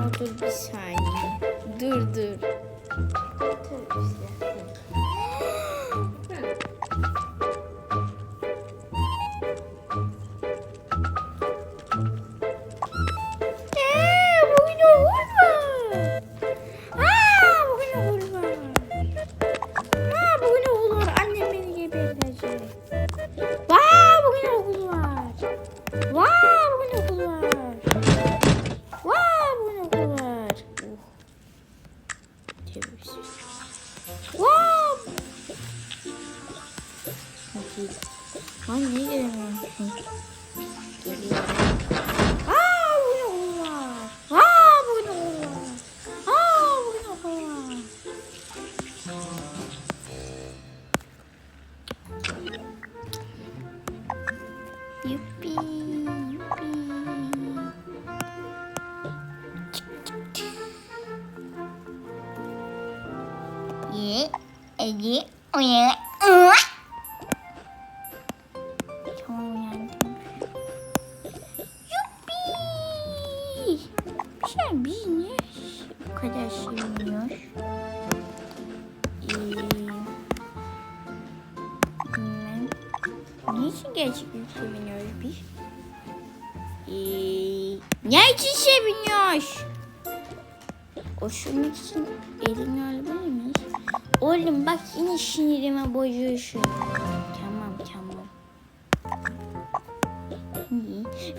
Aa, dur bir saniye. Dur, dur. Hadi. Lan niye? Niçin gerçekten seviniyoruz biz? Ee, ne için seviniyoruz? Oşurmak için elini alabilir miyiz? Oğlum bak yine sinirime bozuyorsun. Tamam tamam.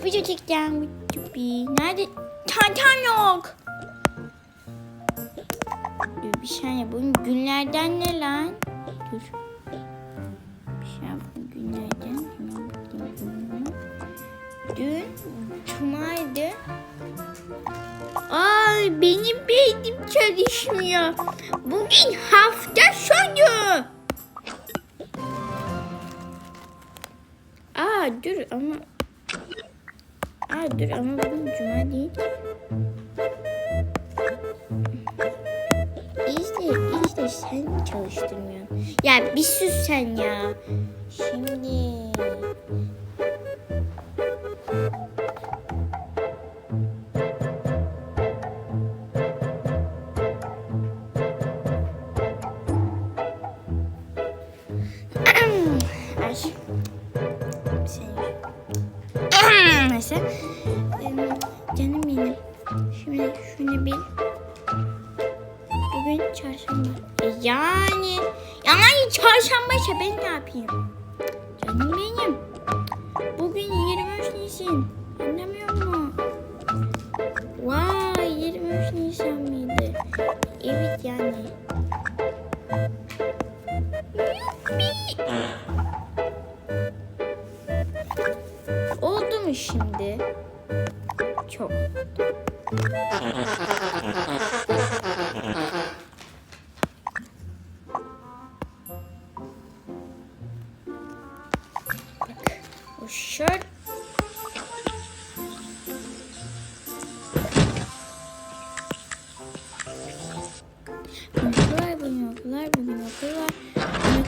Video çekeceğim. Nerede? Tantan yok. Dur bir saniye. Bugün günlerden ne lan? Dur. Bir şey yapayım günlerden. Dün cumaydı. Ay benim beynim çalışmıyor. Bugün hafta sonu. Aa dur ama Aa dur ama bugün cuma değil. İşte işte sen çalıştırmıyorsun. Ya bir sus sen ya. Şimdi Evet yani.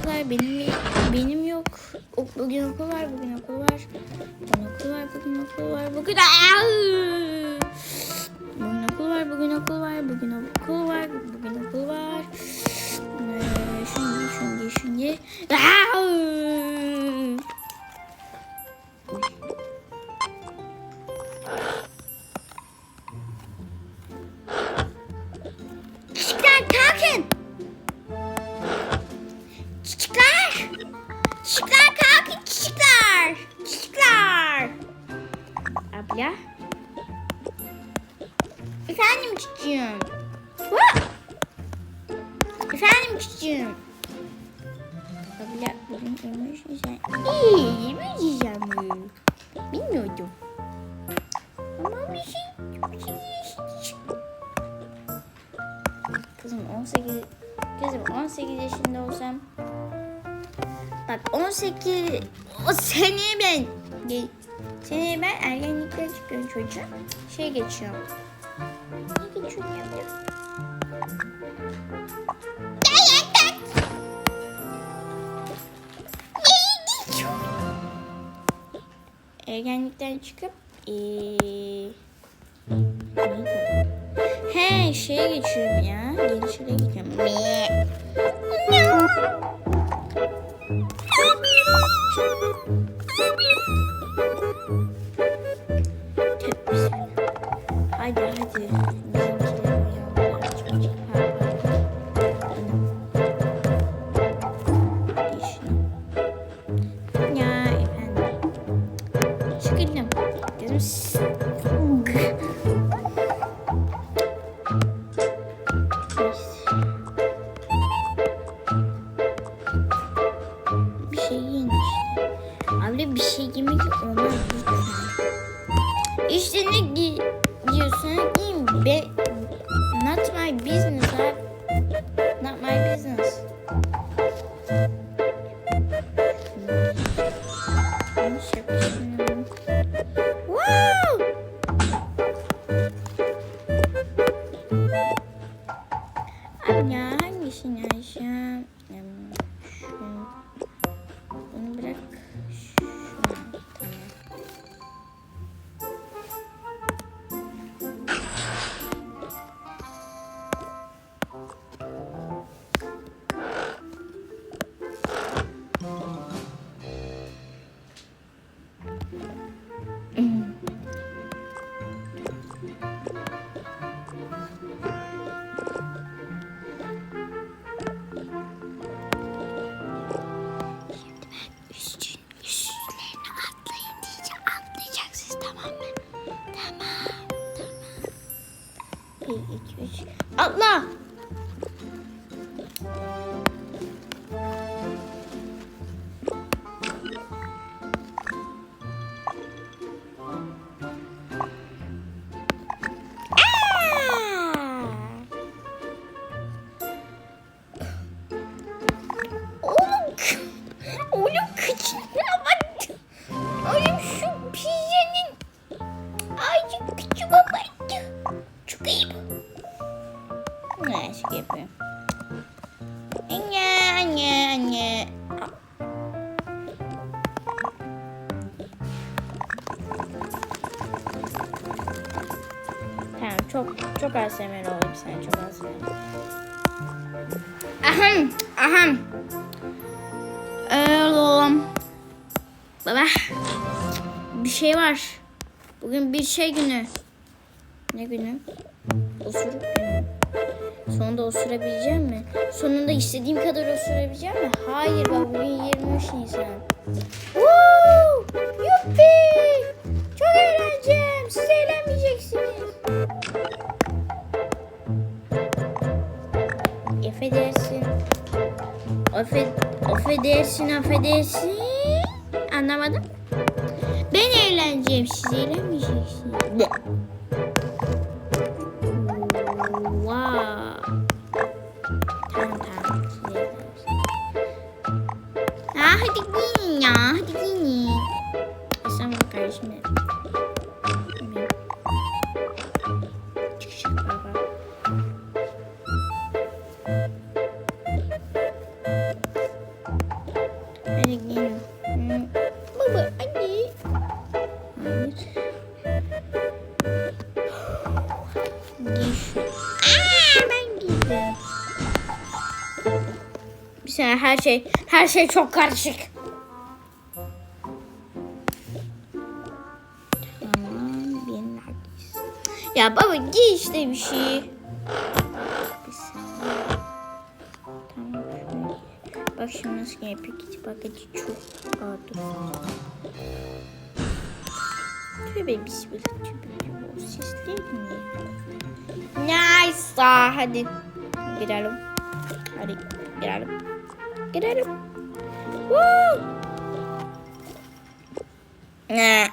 Var, benim, benim yok. Bugün okul var, bugün okul var. Bugün okul var, bugün okul var, bugün... Bugün okul var, bugün okul var, bugün okul var, bugün okul var. Şimdi, şimdi, şimdi. Abla? Efendim? What? Efendim çocuğum? Abla bugün ölmüş sen. İyi? Bilmiyordum. Ama bir şey, bir şey. Kızım 18 Kızım 18 yaşında olsam Bak 18 o seneye ben ge- seneye ben ergenlikten çıkıyorum çocuğum. Şey geçiyorum. Ne geçiyorum ya? Ergenlikten çıkıp neydi? He şeye geçiyorum ya. Gençlere geçiyorum. Çocuk Ya. Atla. Çok az semer bir saniye, çok az. Ahem, ahem. Oğlum. Baba. Bir şey var. Bugün bir şey günü. Ne günü? Osuruk günü. Sonunda osurabileceğim mi? Sonunda istediğim kadar osurabileceğim mi? Hayır bak bugün 23 Nisan. Woo! Yuppi! Affedersin. Affed, affedersin, affedersin. Anlamadım. Ben eğleneceğim, siz eğlenmeyeceksiniz. Wow. Tamam tamam. Aa, hadi giyin ya, hadi giyin. Sen bak kardeşim şey, her şey çok karışık. Ya baba giy işte bir şey. Bak şimdi nasıl yapıyor ki bagajı çok dur. Tövbe bismillah tövbe o sesler ne? Nice hadi girelim. Hadi girelim. Girelim. Woo! Ne?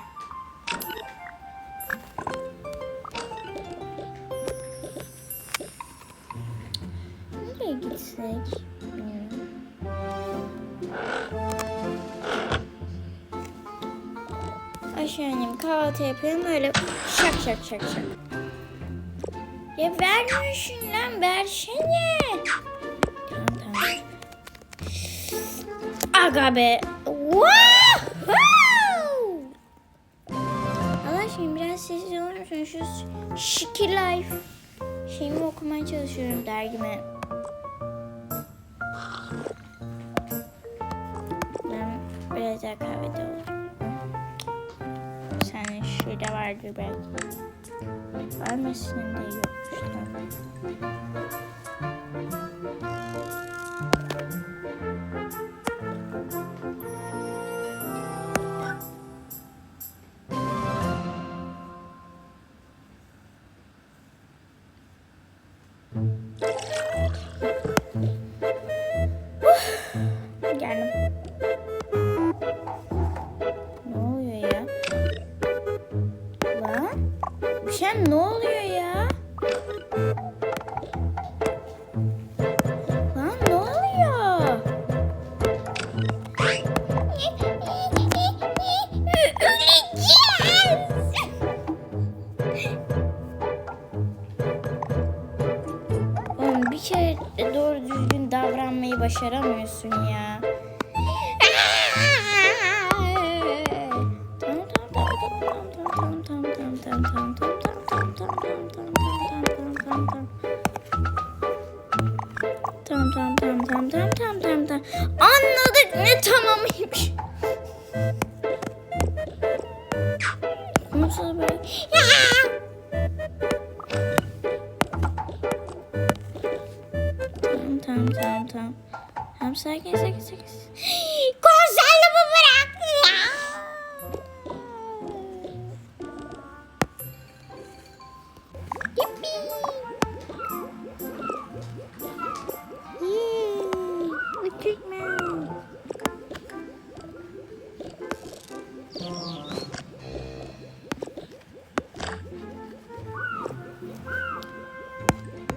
Nereye gitsek? Hmm. Ayşe annem kahvaltı yapıyorum öyle şak şak şak şak. Ya vermiyorsun lan versene. Aga be. Allah aşkına biraz sessiz olur musun? Şu Şiki Life şeyimi okumaya çalışıyorum dergime. Ben biraz daha kahvede olur. Sen şurada vardır belki. Var mı senin de yokmuş tamam. Tamam sakin sakin sakin. Konserimi bırak.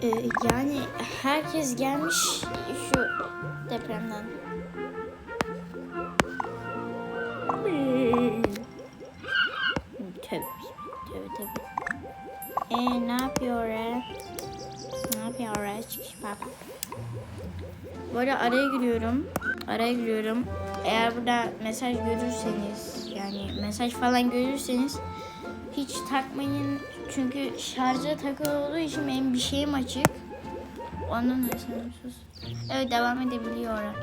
Ee, yani herkes gelmiş şu depremden. Tövbe tövbe tövbe. Ee, ne yapıyor e? Ne yapıyor e? Çıkış. Bu arada araya giriyorum. Araya giriyorum. Eğer burada mesaj görürseniz yani mesaj falan görürseniz hiç takmayın. Çünkü şarja takılı olduğu için benim bir şeyim açık. Ondan da sus. Evet devam edebiliyorum.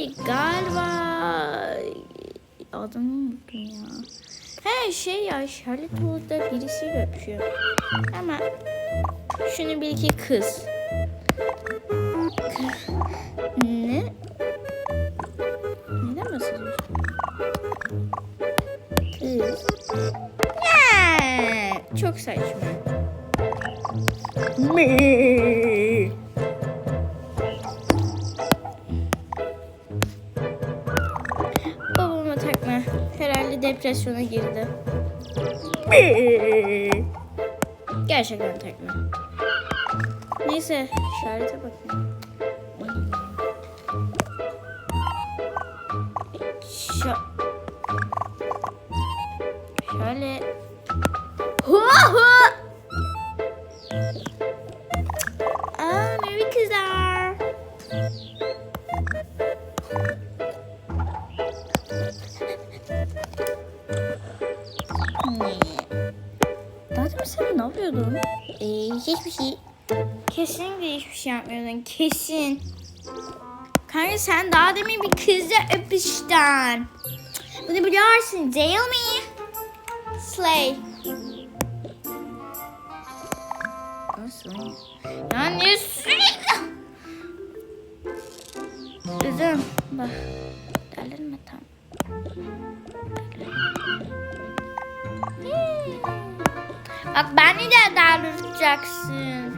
Şey galiba adını unuttum ya. He şey ya Charlotte Wood'da birisiyle öpüşüyor. Ama şunu bil ki kız. Kı- Ne? Neden bahsediyorsun? Kız. Ya, çok saçma. Me. Depresyona girdi. Gerçekten takma. Neyse, işarete bakayım. Şö Şöyle. Kesin. Kanka sen daha demin bir kızla öpüştün. Bunu biliyorsun değil mi? Slay. Nasıl? Ya ne sürekli? bak. Delirme tam. Bak beni de. Benim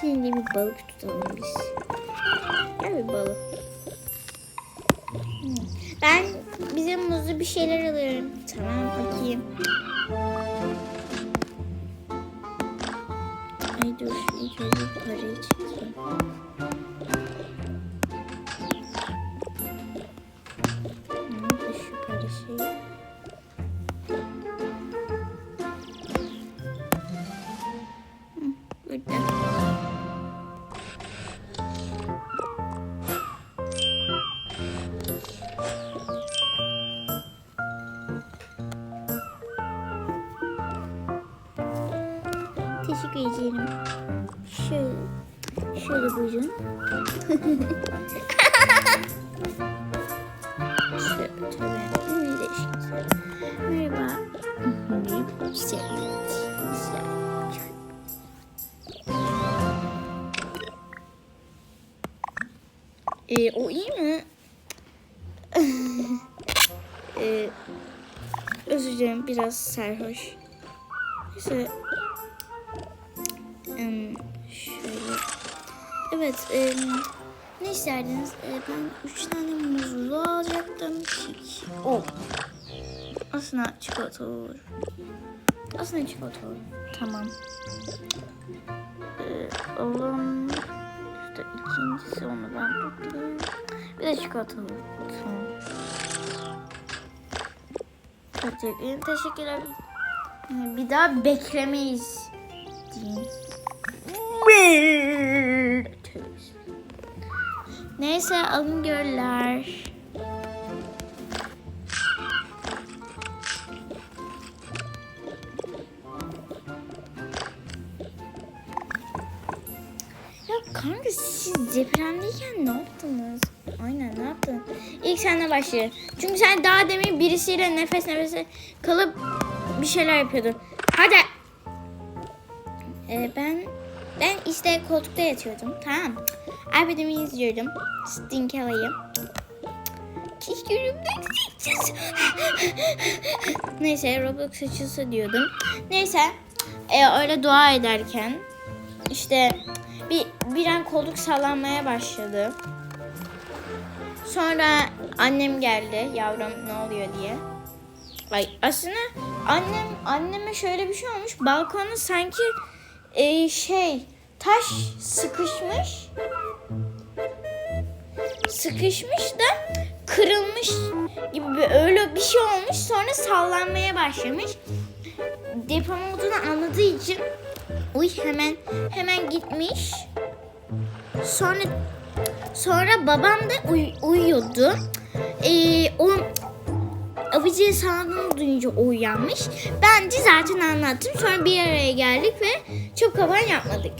seninle bir balık tutalım biz. Gel bir balık. Ben bize muzlu bir şeyler alırım. Tamam bakayım. Ay dur ilk parayı çekeyim. Teşekkür ederim. Şöyle, şöyle buyurun. Değişik. Merhaba. Güzel. Güzel. Ee, o iyi mi? ee, özür dilerim biraz sarhoş. Neyse. Şöyle. Evet. em, ne isterdiniz? Ee, ben üç tane muzlu alacaktım. Oh. Aslında çikolata olur. Aslında çikolata olur. Tamam. Ee, oğlum. İşte ikincisi onu ben tutayım. Bir de çikolata olur. Tamam. Teşekkür, teşekkürler. Bir daha beklemeyiz. Neyse alın görler. Ya kanka siz depremdeyken ne yaptınız? Aynen ne yaptın? İlk senden başlayalım. Çünkü sen daha demin birisiyle nefes nefese kalıp bir şeyler yapıyordun. Hadi. Ee, ben ben işte koltukta yatıyordum. Tamam. iPad'imi izliyordum. Stink Roblox açılsa. Neyse Roblox açılsa diyordum. Neyse e, öyle dua ederken işte bir bir an koltuk sallanmaya başladı. Sonra annem geldi yavrum ne oluyor diye. Ay aslında annem anneme şöyle bir şey olmuş. Balkona sanki e, şey taş sıkışmış. Sıkışmış da kırılmış gibi öyle bir şey olmuş. Sonra sallanmaya başlamış. Deprem olduğunu anladığı için uy hemen hemen gitmiş. Sonra sonra babam da uy- uyuyordu. Ee, o Abici sandığını duyunca uyanmış. Ben de zaten anlattım. Sonra bir araya geldik ve çok kaban yapmadık.